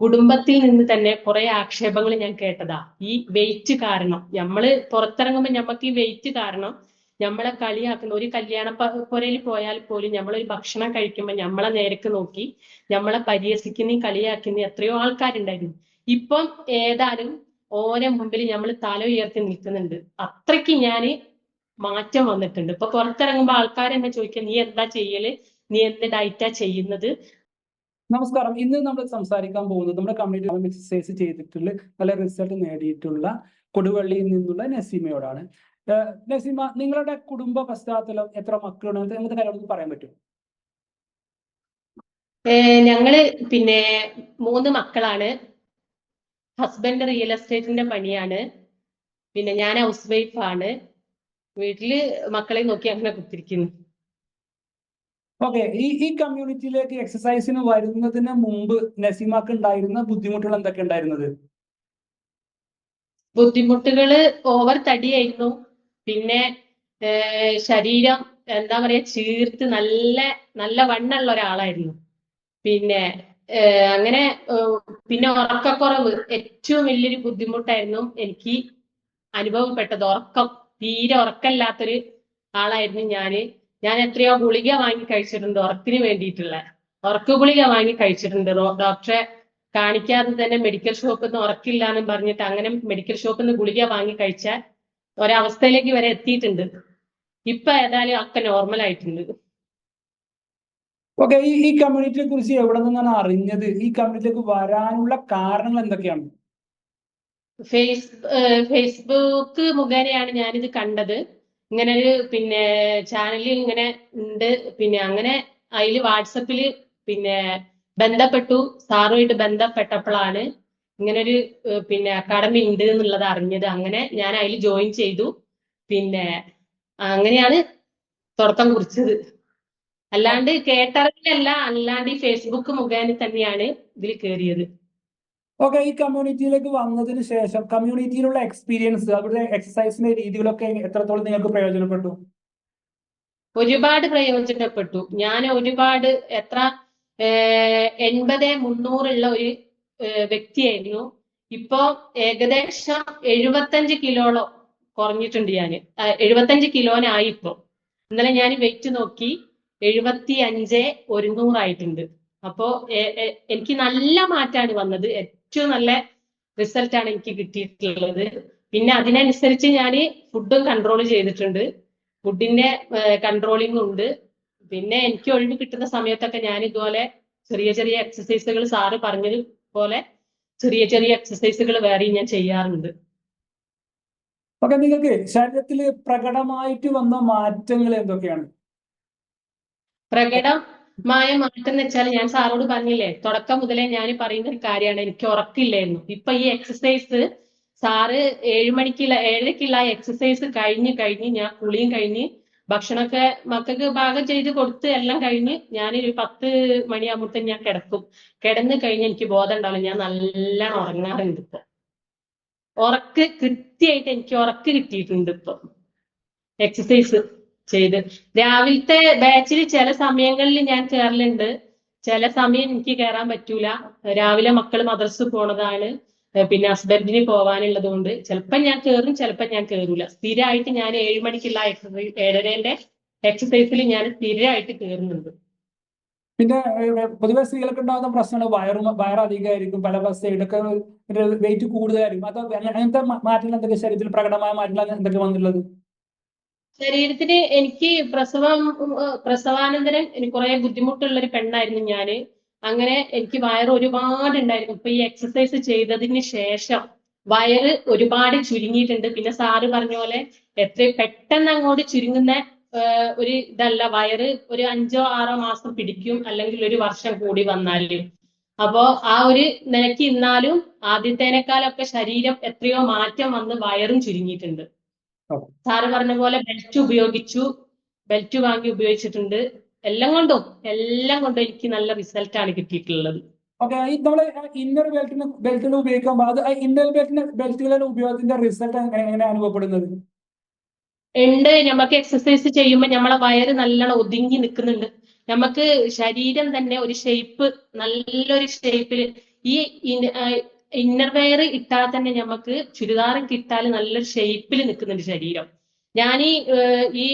കുടുംബത്തിൽ നിന്ന് തന്നെ കുറെ ആക്ഷേപങ്ങൾ ഞാൻ കേട്ടതാ. ഈ വെയിറ്റ് കാരണം. നമ്മൾ പുറത്തിറങ്ങുമ്പോൾ നമുക്ക് ഈ വെയിറ്റ് കാരണം നമ്മളെ കളിയാക്കുന്ന ഒരു കല്യാണ പുരയിൽ പോയാൽ പോലും നമ്മളൊരു ഭക്ഷണം കഴിക്കുമ്പോൾ നമ്മളെ നേരക്ക് നോക്കി നമ്മളെ പരിഹസിക്കുന്ന കളിയാക്കുന്ന എത്രയോ ആൾക്കാരുണ്ടായിരുന്നു. ഇപ്പം ഏതാനും ഓരോ മുമ്പിൽ നമ്മൾ തല ഉയർത്തി നിൽക്കുന്നുണ്ട്. അത്രയ്ക്ക് ഞാൻ മാറ്റം വന്നിട്ടുണ്ട്. ഇപ്പൊ പുറത്തിറങ്ങുമ്പോൾ ആൾക്കാർ എന്നെ ചോദിക്കുക നീ എന്താ ചെയ്യൽ? നീ എന്ത് ഡയറ്റാ ചെയ്യുന്നത്? നമസ്കാരം. ഇന്ന് നമ്മൾ സംസാരിക്കാൻ പോകുന്നത് നമ്മുടെ കമ്മ്യൂണിറ്റി എക്സസൈസ് ചെയ്തിട്ടുള്ള നല്ല റിസൾട്ട് നേടിയിട്ടുള്ള കൊടുവള്ളിയിൽ നിന്നുള്ള നസീമയോടാണ്. നസീമ നിങ്ങളുടെ കുടുംബ പശ്ചാത്തലം എത്ര മക്കളുണ്ട്? അങ്ങനത്തെ കാര്യങ്ങൾ പറയാൻ പറ്റും ഞങ്ങൾ പിന്നെ മൂന്ന് മക്കളാണ്. ഹസ്ബൻഡ് റിയൽ എസ്റ്റേറ്റിന്റെ പണിയാണ്. പിന്നെ ഞാൻ ഹൗസ് വൈഫാണ് വീട്ടിൽ മക്കളെ നോക്കി അങ്ങനെ കുത്തിരിക്കുന്നു. ഓക്കെ ഈ ഈ കമ്മ്യൂണിറ്റിയിലേക്ക് എക്സസൈസിന് വരുന്നതിന് മുമ്പ് നസീമാക്ക് ഉണ്ടായിരുന്ന ബുദ്ധിമുട്ടുകൾ എന്തൊക്കെ ഉണ്ടായിരുന്നത്? ബുദ്ധിമുട്ടുകൾ ഓവർ തടിയായിരുന്നു. പിന്നെ ശരീരം എന്താ പറയാ ചീർത്ത് നല്ല നല്ല വണ്ണുള്ള ഒരാളായിരുന്നു. പിന്നെ അങ്ങനെ പിന്നെ ഉറക്കക്കുറവ് ഏറ്റവും വലിയൊരു ബുദ്ധിമുട്ടായിരുന്നു എനിക്ക് അനുഭവപ്പെട്ടത്. ഉറക്കം തീരെ ഉറക്കമില്ലാത്തൊരു ആളായിരുന്നു ഞാൻ. ഞാൻ എത്രയോ ഗുളിക വാങ്ങി കഴിച്ചിട്ടുണ്ട് ഉറക്കിന് വേണ്ടിയിട്ടുള്ള. ഉറക്കു ഗുളിക വാങ്ങി കഴിച്ചിട്ടുണ്ട്. ഡോക്ടറെ കാണിക്കാതെ തന്നെ മെഡിക്കൽ ഷോപ്പിൽ നിന്ന് ഉറക്കില്ല എന്ന് പറഞ്ഞിട്ട് അങ്ങനെ മെഡിക്കൽ ഷോപ്പിൽ നിന്ന് ഗുളിക വാങ്ങി കഴിച്ചാൽ ഒരവസ്ഥയിലേക്ക് വരെ എത്തിയിട്ടുണ്ട്. ഇപ്പൊ ഏതായാലും ഒക്കെ നോർമൽ ആയിട്ടുണ്ട്. ഓക്കെ ഈ ഈ കമ്മ്യൂണിറ്റിയെ കുറിച്ച് എവിടെ നിന്നാണ് അറിഞ്ഞത്? ഈ കമ്മ്യൂണിറ്റിയിലേക്ക് വരാനുള്ള കാരണങ്ങൾ എന്തൊക്കെയാണ്? ഫേസ് ഫേസ്ബുക്ക് മുഖേനയാണ് ഞാനിത് കണ്ടത്. ഇങ്ങനെ ഒരു പിന്നെ ചാനലിൽ ഇങ്ങനെ ഉണ്ട്. പിന്നെ അങ്ങനെ അതിൽ വാട്സപ്പിൽ പിന്നെ ബന്ധപ്പെട്ടു. സാറുമായിട്ട് ബന്ധപ്പെട്ടപ്പോഴാണ് ഇങ്ങനൊരു പിന്നെ അക്കാഡമി ഉണ്ട് എന്നുള്ളത് അറിഞ്ഞത്. അങ്ങനെ ഞാൻ അതിൽ ജോയിൻ ചെയ്തു. പിന്നെ അങ്ങനെയാണ് തുടക്കം കുറിച്ചത്. അല്ലാണ്ട് കേട്ടറിഞ്ഞല്ല അല്ലാണ്ട് ഈ ഫേസ്ബുക്ക് മുഖേന തന്നെയാണ് ഇതിൽ കയറിയത് ഓക്കെ ഈ കമ്മ്യൂണിറ്റിയിലേക്ക് വന്നതിന് ശേഷം കമ്മ്യൂണിറ്റിയിലുള്ള എക്സ്പീരിയൻസ് അവരുടെ എക്സസൈസിന്റെ രീതികളൊക്കെ എത്രത്തോളം നിങ്ങൾക്ക് പ്രയോജനപ്പെട്ടു? ഒരുപാട് പ്രയോജനപ്പെട്ടു. ഞാൻ ഒരുപാട് എത്ര എൺപത് മുന്നൂറുള്ള ഒരു വ്യക്തിയായിരുന്നു. ഇപ്പോ ഏകദേശം എഴുപത്തഞ്ച് കിലോളം കുറഞ്ഞിട്ടുണ്ട് ഞാൻ. എഴുപത്തഞ്ച് കിലോനായി ഇപ്പോ. ഇന്നലെ ഞാൻ വെയിറ്റ് നോക്കി എഴുപത്തി അഞ്ച് ഒരുന്നൂറായിട്ടുണ്ട്. അപ്പോ എനിക്ക് നല്ല മാറ്റാണ് വന്നത്. ഏറ്റവും നല്ല ആണ് എനിക്ക് കിട്ടിയിട്ടുള്ളത്. പിന്നെ അതിനനുസരിച്ച് ഞാൻ ഫുഡും കൺട്രോൾ ചെയ്തിട്ടുണ്ട്. ഫുഡിന്റെ കൺട്രോളിംഗ് ഉണ്ട്. പിന്നെ എനിക്ക് ഒഴിവ് കിട്ടുന്ന സമയത്തൊക്കെ ഞാൻ ഇതുപോലെ ചെറിയ ചെറിയ എക്സസൈസുകൾ സാറ് പറഞ്ഞതുപോലെ ചെറിയ ചെറിയ എക്സസൈസുകൾ വേറെയും ഞാൻ ചെയ്യാറുണ്ട്. ഓക്കെ നിങ്ങൾക്ക് ശരീരത്തിൽ പ്രകടമായിട്ട് വന്ന മാറ്റങ്ങൾ എന്തൊക്കെയാണ്? പ്രകടമായ മാറ്റം എന്ന് വെച്ചാൽ ഞാൻ സാറോട് പറഞ്ഞില്ലേ തുടക്കം മുതലേ ഞാൻ പറയുന്ന ഒരു കാര്യമാണ് എനിക്ക് ഉറക്കില്ലായിരുന്നു. ഇപ്പൊ ഈ എക്സസൈസ് സാറ് ഏഴ് മണിക്കുള്ള ഏഴരക്കുള്ള എക്സസൈസ് കഴിഞ്ഞ് കഴിഞ്ഞ് ഞാൻ കുളിയും കഴിഞ്ഞ് ഭക്ഷണമൊക്കെ മക്കൾക്ക് പാകം ചെയ്ത് കൊടുത്ത് എല്ലാം കഴിഞ്ഞ് ഞാൻ ഒരു പത്ത് മണിയാകുമ്പോഴത്തേന് ഞാൻ കിടക്കും. കിടന്ന് കഴിഞ്ഞ് എനിക്ക് ബോധം ഉണ്ടാവില്ല. ഞാൻ നല്ല ഉറങ്ങാറുണ്ട് ഇപ്പൊ. ഉറക്ക് കൃത്യമായിട്ട് എനിക്ക് ഉറക്ക് കിട്ടിയിട്ടുണ്ട് ഇപ്പൊ. എക്സസൈസ് ചെയ്ത്. രാവിലത്തെ ബാച്ചിൽ ചില സമയങ്ങളിൽ ഞാൻ കയറലുണ്ട് ചില സമയം എനിക്ക് കയറാൻ പറ്റൂല. രാവിലെ മക്കൾ മദ്രസ പോണതാണ്. പിന്നെ ഹസ്ബൻഡിന് പോവാനുള്ളത് കൊണ്ട് ചിലപ്പോൾ ഞാൻ കയറും ചിലപ്പോൾ ഞാൻ കയറൂല സ്ഥിരമായിട്ട് ഞാൻ ഏഴ് മണിക്കുള്ള എക്സസൈസ് ഏഴരേന്റെ എക്സസൈസിൽ ഞാൻ സ്ഥിരമായിട്ട് കയറുന്നുണ്ട് പിന്നെ പൊതുവെ സ്ത്രീകൾക്ക് ഉണ്ടാകുന്ന പ്രശ്നമാണ് വയറും വയറ് അധികമായിരിക്കും പല സൈഡൊക്കെ വെയിറ്റ് കൂടുതലായിരിക്കും. അത് അങ്ങനത്തെ മാറ്റങ്ങൾ എന്തൊക്കെ ശരീരത്തിൽ പ്രകടമായ മാറ്റങ്ങൾ എന്തൊക്കെ വന്നിട്ടുള്ളത്? ശരീരത്തിന് എനിക്ക് പ്രസവം പ്രസവാനന്തരം എനിക്ക് കുറെ ബുദ്ധിമുട്ടുള്ള ഒരു പെണ്ണായിരുന്നു ഞാൻ. അങ്ങനെ എനിക്ക് വയറ് ഒരുപാട് ഉണ്ടായിരുന്നു ഇപ്പൊ ഈ എക്സസൈസ് ചെയ്തതിന് ശേഷം വയറ് ഒരുപാട് ചുരുങ്ങിയിട്ടുണ്ട്. പിന്നെ സാറ് പറഞ്ഞ പോലെ എത്ര പെട്ടെന്ന് അങ്ങോട്ട് ചുരുങ്ങുന്ന ഒരു ഇതല്ല. വയറ് ഒരു അഞ്ചോ ആറോ മാസം പിടിക്കും. അല്ലെങ്കിൽ ഒരു വർഷം കൂടി വന്നാൽ. അപ്പോ ആ ഒരു നിലയ്ക്ക് ഇന്നാലും ആദ്യത്തേനേക്കാളൊക്കെ ശരീരം എത്രയോ മാറ്റം വന്ന് വയറും ചുരുങ്ങിയിട്ടുണ്ട്. സാറ് പറഞ്ഞ പോലെ ബെൽറ്റ് ഉപയോഗിച്ചു. ബെൽറ്റ് വാങ്ങി ഉപയോഗിച്ചിട്ടുണ്ട്. എല്ലാം കൊണ്ടും എല്ലാം കൊണ്ടും എനിക്ക് നല്ല റിസൾട്ട് ആണ് കിട്ടിയിട്ടുള്ളത്. ഓക്കെ ഈ നമ്മൾ ഇന്നർ ബെൽറ്റിന് ബെൽറ്റുകൾ ഉപയോഗിക്കുമ്പോൾ അത് ഇന്നർ ബെൽറ്റിന് ബെൽറ്റുകളുടെ ഉപയോഗത്തിന്റെ റിസൾട്ട് എങ്ങനെ അനുഭവപ്പെടുന്നത്? ഉണ്ട്. നമുക്ക് എക്സസൈസ് ചെയ്യുമ്പോൾ നമ്മളെ വയറ് നല്ലോണം ഒതുങ്ങി നിൽക്കുന്നുണ്ട് നമുക്ക് ശരീരം തന്നെ ഒരു ഷേപ്പ് നല്ലൊരു ഷേപ്പിൽ ഈ ഇന്നർ വെയർ ഇട്ടാൽ തന്നെ നമുക്ക് ചുരിദാർ കിട്ടാൽ നല്ലൊരു ഷേപ്പിൽ നിൽക്കുന്നുണ്ട് ശരീരം. ഞാൻ ഈ ഈ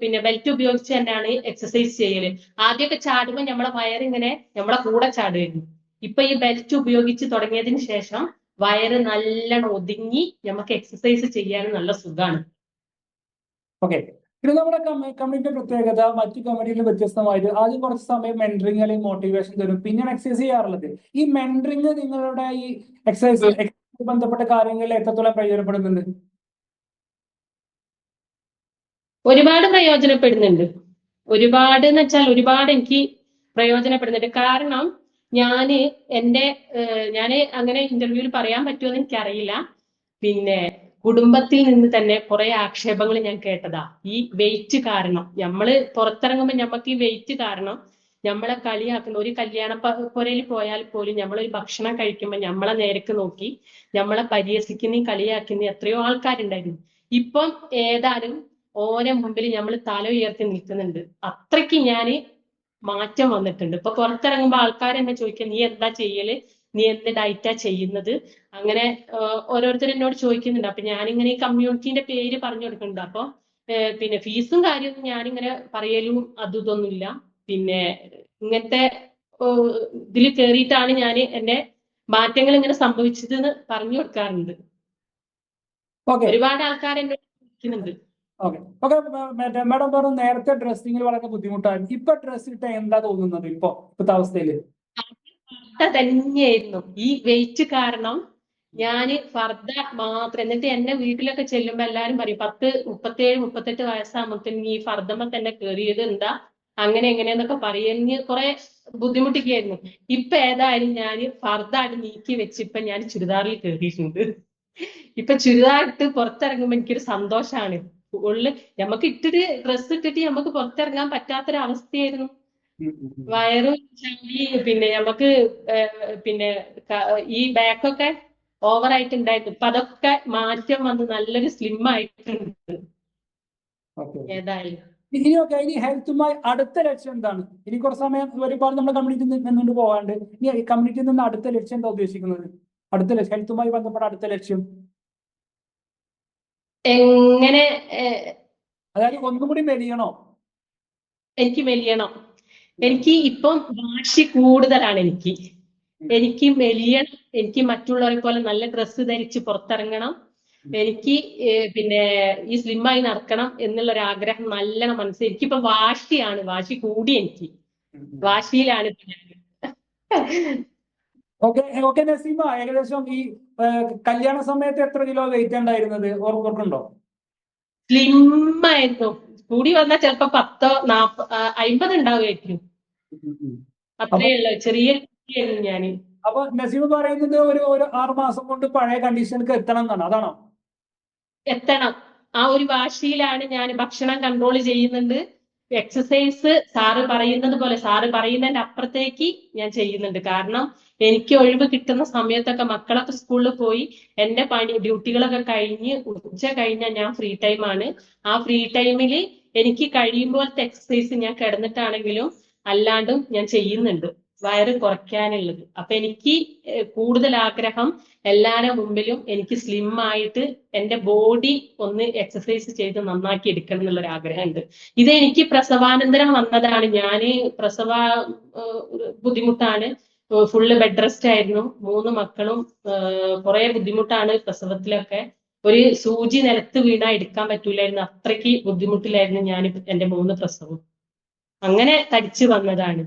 പിന്നെ ബെൽറ്റ് ഉപയോഗിച്ച് തന്നെയാണ് എക്സസൈസ് ചെയ്യൽ. ആദ്യമൊക്കെ ചാടുമ്പോൾ നമ്മളെ വയറിങ്ങനെ നമ്മളെ കൂടെ ചാടുമായിരുന്നു. ഇപ്പൊ ഈ ബെൽറ്റ് ഉപയോഗിച്ച് തുടങ്ങിയതിന് ശേഷം വയറ് നല്ലോണം ഒതുങ്ങി നമുക്ക് എക്സസൈസ് ചെയ്യാൻ നല്ല സുഖമാണ് ഓക്കെ പിന്നെ നമ്മുടെ കമ്മ്യൂണിറ്റി പ്രത്യേകത മറ്റു കമ്മ്യൂണിറ്റിയിൽ വ്യത്യസ്തമായിട്ട് ആദ്യം കുറച്ച് സമയം മെന്ററിങ് അല്ലെങ്കിൽ മോട്ടിവേഷൻ തരും. പിന്നെയാണ് എക്സസൈസ് ചെയ്യാറുള്ളത്. ഈ മെന്ററിങ് നിങ്ങളുടെ ഈ എക്സസൈസ് ബന്ധപ്പെട്ട കാര്യങ്ങളിൽ എത്രത്തോളം പ്രയോജനപ്പെടുന്നുണ്ട്? ഒരുപാട് പ്രയോജനപ്പെടുന്നുണ്ട്. ഒരുപാട് എന്ന് വെച്ചാൽ ഒരുപാട് എനിക്ക് പ്രയോജനപ്പെടുന്നുണ്ട്. കാരണം ഞാൻ എന്റെ ഞാൻ അങ്ങനെ ഇന്റർവ്യൂവിൽ പറയാൻ പറ്റുമെന്ന് എനിക്കറിയില്ല. പിന്നെ കുടുംബത്തിൽ നിന്ന് തന്നെ കുറെ ആക്ഷേപങ്ങൾ ഞാൻ കേട്ടതാ. ഈ വെയിറ്റ് കാരണം. നമ്മൾ പുറത്തിറങ്ങുമ്പോൾ നമുക്ക് ഈ വെയിറ്റ് കാരണം നമ്മളെ കളിയാക്കുന്ന ഒരു കല്യാണ പുരയിൽ പോയാൽ പോലും നമ്മളൊരു ഭക്ഷണം കഴിക്കുമ്പോൾ നമ്മളെ നേരക്ക് നോക്കി നമ്മളെ പരിഹസിക്കുന്ന കളിയാക്കുന്ന എത്രയോ ആൾക്കാരുണ്ടായിരുന്നു. ഇപ്പം ഏതാനും ഓരോ മുമ്പിൽ നമ്മൾ തല ഉയർത്തി നിൽക്കുന്നുണ്ട്. അത്രയ്ക്ക് ഞാൻ മാറ്റം വന്നിട്ടുണ്ട്. ഇപ്പൊ പുറത്തിറങ്ങുമ്പോൾ ആൾക്കാർ എന്നെ ചോദിക്കുക നീ എന്താ ചെയ്യൽ? നീ എന്ത് ഡയറ്റാ ചെയ്യുന്നത്? അങ്ങനെ ഓരോരുത്തർ എന്നോട് ചോദിക്കുന്നുണ്ട്. അപ്പൊ ഞാനിങ്ങനെ ഈ കമ്മ്യൂണിറ്റീന്റെ പേര് പറഞ്ഞു കൊടുക്കുന്നുണ്ട്. അപ്പൊ പിന്നെ ഫീസും കാര്യമൊന്നും ഞാനിങ്ങനെ പറയലും അതും ഇതൊന്നുമില്ല പിന്നെ ഇങ്ങനത്തെ ഇതിൽ കയറിയിട്ടാണ് ഞാൻ എന്റെ മാറ്റങ്ങൾ ഇങ്ങനെ സംഭവിച്ചത് എന്ന് പറഞ്ഞു കൊടുക്കാറുണ്ട്. ഒരുപാട് ആൾക്കാർ എന്നോട് ചോദിക്കുന്നുണ്ട്. ഓക്കെ ഓക്കെ മാഡം പറഞ്ഞു നേരത്തെ ഡ്രസ്സിങ്ങിൽ വളരെ ബുദ്ധിമുട്ടായിരുന്നു. ഇപ്പൊ ഡ്രസ് ഇട്ട എന്താ തോന്നുന്നത് ഇപ്പൊ? ഇപ്പത്തെ അവസ്ഥയിൽ? തന്നെയായിരുന്നു. ഈ വെയിറ്റ് കാരണം ഞാൻ ഫർദ മാത്രം എന്നിട്ട് എന്നെ വീട്ടിലൊക്കെ ചെല്ലുമ്പോ എല്ലാരും പറയും പത്ത് മുപ്പത്തേഴ് മുപ്പത്തെട്ട് വയസ്സാകുമ്പോഴത്തേനും നീ ഫർദമ്മ തന്നെ കയറിയത് എന്താ? അങ്ങനെ എങ്ങനെയെന്നൊക്കെ പറയുന്ന കുറെ ബുദ്ധിമുട്ടിക്കായിരുന്നു. ഇപ്പൊ ഏതായാലും ഞാൻ ഫർദ ആയിട്ട് നീക്കി വെച്ച് ഇപ്പൊ ഞാൻ ചുരിദാറിൽ കയറിയിട്ടുണ്ട് ഇപ്പൊ ചുരിദാർ ഇട്ട് പുറത്തിറങ്ങുമ്പോ എനിക്കൊരു സന്തോഷാണ്. ഉള്ളിൽ നമുക്ക് ഇട്ടിട്ട് ഡ്രസ്സ് ഇട്ടിട്ട് നമുക്ക് പുറത്തിറങ്ങാൻ പറ്റാത്തൊരവസ്ഥയായിരുന്നു. വയറും ചളി പിന്നെ നമുക്ക് പിന്നെ ഈ ബാക്കൊക്കെ ഓവറായിട്ട് ഉണ്ടായിരുന്നു ഇപ്പൊ അതൊക്കെ മാറ്റം വന്ന് നല്ലൊരു സ്ലിം ആയിട്ടുണ്ട്. ഏതായാലും. ഇനി ഓക്കെ ഇനി ഹെൽത്തുമായി അടുത്ത ലക്ഷ്യം എന്താണ്? ഇനി കുറച്ച് സമയം ഒരുപാട് നമ്മുടെ കമ്മ്യൂണിറ്റിയിൽ നിന്നുകൊണ്ട് പോകാണ്ട് ഇനി കമ്മ്യൂണിറ്റിയിൽ നിന്ന് അടുത്ത ലക്ഷ്യം എന്താ ഉദ്ദേശിക്കുന്നത്? അടുത്ത ലക്ഷ്യം ഹെൽത്തുമായി ബന്ധപ്പെട്ട അടുത്ത ലക്ഷ്യം? എങ്ങനെ അതായത് ഒന്നും കൂടി മെലിയണോ? എനിക്ക് മെലിയണം. എനിക്ക് ഇപ്പം വാശി കൂടുതലാണ് എനിക്ക്. എനിക്ക് മെലിയണം എനിക്ക് മറ്റുള്ളവരെ പോലെ നല്ല ഡ്രസ്സ് ധരിച്ച് പുറത്തിറങ്ങണം. എനിക്ക് പിന്നെ ഈ സ്ലിമ്മായി നടക്കണം എന്നുള്ള ഒരു ആഗ്രഹം നല്ലോണം മനസ്സിൽ എനിക്കിപ്പോ വാശിയാണ്. വാശി കൂടി എനിക്ക്. വാശിയിലാണ് ഓക്കെ ഓക്കെ നസീമ ഏകദേശം ഈ കല്യാണ സമയത്ത് എത്ര കിലോ വെയിറ്റ് ഉണ്ടായിരുന്നത്? ഓർക്കുണ്ടോ സ്ലിം ആയിരുന്നു. കൂടി വന്നാൽ ചിലപ്പോ പത്തോ നാപ്പ അമ്പത് ഉണ്ടാവുമായിരിക്കും. ചെറിയ ഞാൻ അപ്പൊ നസീമ പറയുന്നത് ഒരു ഒരു ആറു മാസം കൊണ്ട് പഴയ കണ്ടീഷനിലേക്ക് എത്തണം എന്നാണ്. അതാണോ? എത്തണം. ആ ഒരു വാശിയിലാണ് ഞാൻ ഭക്ഷണം കൺട്രോൾ ചെയ്യുന്നുണ്ട്. എക്സസൈസ് സാറ് പറയുന്നത് പോലെ സാറ് പറയുന്നതിന്റെ അപ്പുറത്തേക്ക് ഞാൻ ചെയ്യുന്നുണ്ട്. കാരണം എനിക്ക് ഒഴിവ് കിട്ടുന്ന സമയത്തൊക്കെ മക്കളൊക്കെ സ്കൂളിൽ പോയി എന്റെ പണി ഡ്യൂട്ടികളൊക്കെ കഴിഞ്ഞ് ഉച്ച കഴിഞ്ഞ ഞാൻ ഫ്രീ ടൈമാണ് ആ ഫ്രീ ടൈമിൽ എനിക്ക് കഴിയുമ്പോഴത്തെ എക്സസൈസ് ഞാൻ കിടന്നിട്ടാണെങ്കിലും അല്ലാണ്ടും ഞാൻ ചെയ്യുന്നുണ്ട്. വയറ് കുറയ്ക്കാനുള്ളത്. അപ്പൊ എനിക്ക് കൂടുതൽ ആഗ്രഹം എല്ലാവരുടെ മുമ്പിലും എനിക്ക് സ്ലിം ആയിട്ട് എന്റെ ബോഡി ഒന്ന് എക്സസൈസ് ചെയ്ത് നന്നാക്കി എടുക്കണം എന്നുള്ള ഒരു ആഗ്രഹമുണ്ട് ഇത് എനിക്ക് പ്രസവാനന്തരം വന്നതാണ്. ഞാൻ പ്രസവ ബുദ്ധിമുട്ടാണ്. ഫുള്ള് ബെഡ് റെസ്റ്റ് ആയിരുന്നു. മൂന്ന് മക്കളും കുറെ ബുദ്ധിമുട്ടാണ് പ്രസവത്തിലൊക്കെ. ഒരു സൂചി നിലത്ത് വീണാ എടുക്കാൻ പറ്റൂലായിരുന്നു. അത്രയ്ക്ക് ബുദ്ധിമുട്ടിലായിരുന്നു ഞാൻ എന്റെ മൂന്ന് പ്രസവം. അങ്ങനെ തടിച്ചു വന്നതാണ്.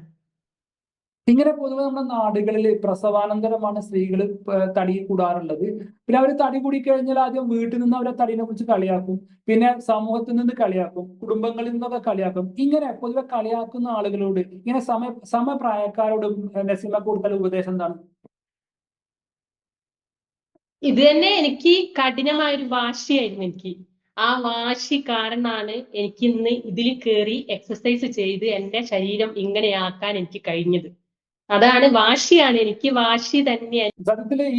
ഇങ്ങനെ പൊതുവെ നമ്മുടെ നാടുകളിൽ പ്രസവാനന്തരമാണ് സ്ത്രീകൾ തടി കൂടാറുള്ളത്. പിന്നെ അവർ തടി കൂടി കഴിഞ്ഞാൽ ആദ്യം വീട്ടിൽ നിന്ന് അവരെ തടിനെ കുറിച്ച് കളിയാക്കും. പിന്നെ സമൂഹത്തിൽ നിന്ന് കളിയാക്കും. കുടുംബങ്ങളിൽ നിന്നൊക്കെ കളിയാക്കും. ഇങ്ങനെ പൊതുവെ കളിയാക്കുന്ന ആളുകളോട് ഇങ്ങനെ സമയ സമപ്രായക്കാരോടും നസീമ കൂടുതൽ ഉപദേശം എന്താണ്? ഇത് തന്നെ എനിക്ക് കഠിനമായ ഒരു വാശിയായിരുന്നു എനിക്ക്. ആ വാശി കാരണമാണ് എനിക്ക് ഇന്ന് ഇതിൽ കയറി എക്സസൈസ് ചെയ്ത് എന്റെ ശരീരം ഇങ്ങനെയാക്കാൻ എനിക്ക് കഴിഞ്ഞത്. അതാണ് വാശിയാണ്. എനിക്ക് വാശി തന്നെയാണ്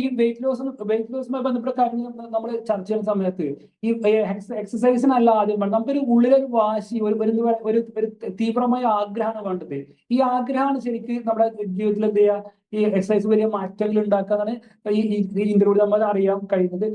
ഈ വെയിറ്റ് ലോസ് വെയിറ്റ് ലോസുമായി ബന്ധപ്പെട്ട കാര്യങ്ങൾ നമ്മൾ ചർച്ച ചെയ്യുന്ന സമയത്ത് ഈ എക്സസൈസിനല്ല ആദ്യം വേണ്ടത്. നമുക്കൊരു ഉള്ളിലൊരു വാശി ഒരു ഒരു തീവ്രമായ ആഗ്രഹമാണ് വേണ്ടത്. ഈ ആഗ്രഹമാണ് ശരിക്കും നമ്മുടെ ജീവിതത്തിൽ എന്ത് ചെയ്യുക? ഈ എക്സസൈസ് വലിയ മാറ്റങ്ങൾ ഉണ്ടാക്കാന്നാണ് ഈ ഇന്റർവ്യൂ നമ്മൾ അറിയാൻ കഴിയുന്നത്.